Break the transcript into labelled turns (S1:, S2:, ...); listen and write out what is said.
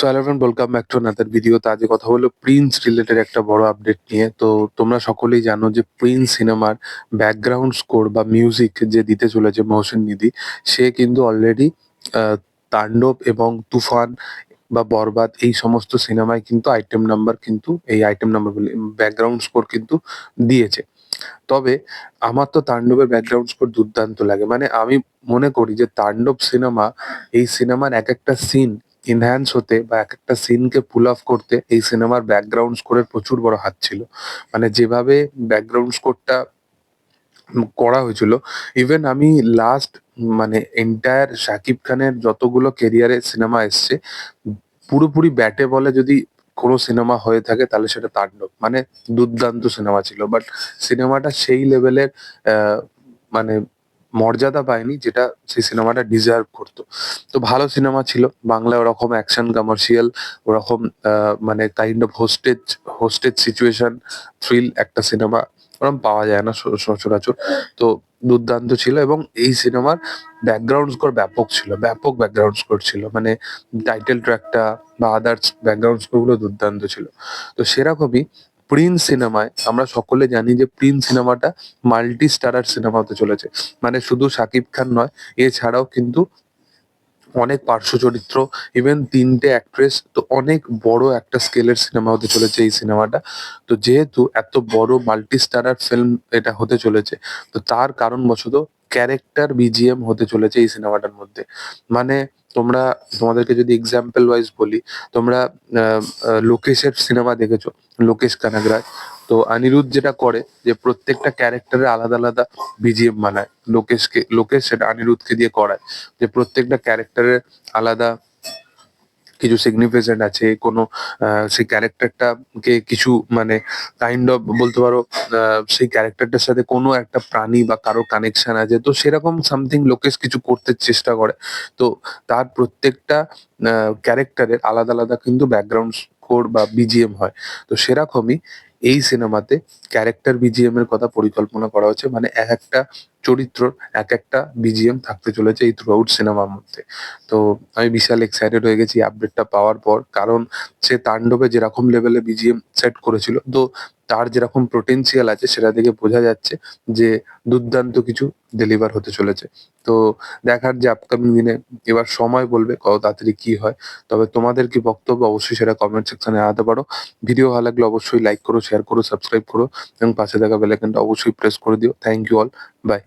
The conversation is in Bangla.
S1: So friend welcome back to another video তো আজকে কথা হলো প্রিন্স রিলেটেড একটা বড় আপডেট নিয়ে। তো তোমরা সকলেই জানো যে প্রিন্স সিনেমার ব্যাকগ্রাউন্ড স্কোর বা মিউজিক যে দিতে চলেছে মহসিন নিধি, সে কিন্তু অলরেডি তাণ্ডব এবং তুফান বা বরবাদ এই সমস্ত সিনেমায় কিন্তু আইটেম নাম্বার কিন্তু, এই আইটেম নাম্বার ব্যাকগ্রাউন্ড স্কোর কিন্তু দিয়েছে। তবে আমার তো তাণ্ডবের ব্যাকগ্রাউন্ড স্কোর দুর্দান্ত লাগে। মানে আমি মনে করি যে তাণ্ডব সিনেমা এই সিনেমার এক একটা সিন এনহ্যান্স হতে বা এক একটা সিনকে পুল অফ করতে এই সিনেমার ব্যাকগ্রাউন্ড স্কোরের প্রচুর বড় হাত ছিল। মানে যেভাবে ব্যাকগ্রাউন্ড স্কোরটা করা হয়েছিল ইভেন আমি লাস্ট মানে এন্টায়ার শাকিব খানের যতগুলো কেরিয়ারে সিনেমা এসছে, পুরোপুরি ব্যাটে বলে যদি কোনো সিনেমা হয়ে থাকে তাহলে সেটা তাণ্ডব। মানে দুর্দান্ত সিনেমা ছিল বাট সিনেমাটা সেই লেভেলের মানে মর্যাদা পায়নি, যেটা সেই সিনেমাটা ডিজার্ভ করতো। তো ভালো সিনেমা ছিল, বাংলায় ওরকম অ্যাকশন কমার্শিয়াল ওরকম মানে kind of hostage hostage situation thrill একটা সিনেমা ওরকম পাওয়া যায় না সচরাচর। তো দুর্দান্ত ছিল এবং এই সিনেমার ব্যাকগ্রাউন্ড স্কোর ব্যাপক ছিল, ব্যাপক ব্যাকগ্রাউন্ড স্কোর ছিল। মানে টাইটেল ট্র্যাকটা বা আদার্স ব্যাকগ্রাউন্ড স্কোরগুলো দুর্দান্ত ছিল। তো সেরকমই প্রিন্স সিনেমায় আমরা সকলে জানি যে প্রিন্স সিনেমাটা মাল্টি স্টারার সিনেমা হতে চলেছে। মানে শুধু শাকিব খান নয়, এছাড়াও কিন্তু অনেক পার্শ্ব চরিত্র ইভেন তিনটে অ্যাক্ট্রেস তো অনেক বড় একটা স্কেলের সিনেমা হতে চলেছে এই সিনেমাটা। তো যেহেতু এত বড় মাল্টি স্টারার ফিল্ম এটা হতে চলেছে, তো তার কারণবশত ক্যারেক্টার বিজিএম হতে চলেছে এই সিনেমাটার মধ্যে। মানে তোমরা, তোমাদেরকে যদি এক্সাম্পল ওয়াইজ বলি, তোমরা লোকেশের সিনেমা দেখেছ, লোকেশ কানাগরাজ। তো অনিরুদ্ধ যেটা করে যে প্রত্যেকটা ক্যারেক্টারে আলাদা আলাদা বিজিএম বানায়। লোকেশকে, লোকেশ সেটা অনিরুদ্ধকে দিয়ে করায়। যে প্রত্যেকটা ক্যারেক্টারের আলাদা কিছু সিগনিফিকেন্ট আছে, কোনো সেই ক্যারেক্টারটা কে কিছু মানে কাইন্ড অফ বলতে পারো সেই ক্যারেক্টারটার সাথে কোনো একটা প্রাণী বা কারোর কানেকশন আছে। তো সেরকম সামথিং লোকেশ কিছু করতে চেষ্টা করে। তো তার প্রত্যেকটা ক্যারেক্টারের আলাদা আলাদা কিন্তু ব্যাকগ্রাউন্ড স্কোর বা বিজিএম হয়। তো সেরকমই এই সিনেমাতে ক্যারেক্টার বিজিএম এর কথা পরিকল্পনা করা হয়েছে মানে এক একটা চরিত্র, এক একটা বিজিএম থাকতে চলেছে এই থ্রু আউট সিনেমার মধ্যে। তো আমি বিশাল এক্সাইটেড হয়ে গেছি আপডেটটা পাওয়ার পর। কারণ সে তাণ্ডবে যেরকম লেভেলে বিজিএম সেট করেছিল, তো তার যেরকম পোটেনশিয়াল আছে, সেটা থেকে বোঝা যাচ্ছে যে দুর্দান্ত কিছু ডেলিভার হতে চলেছে। তো দেখার যে আপকামিং দিনে এবার সময় বলবে কত তাড়াতাড়ি কি হয়। তবে তোমাদের কি বক্তব্য অবশ্যই সেটা কমেন্ট সেকশনে আনাতে পারো। ভিডিও ভালো লাগলে অবশ্যই লাইক করো শেয়ার করো সাবস্ক্রাইব করো এবং পাশে থাকা বেলাইকনটা অবশ্যই প্রেস করে দিও। Thank you all by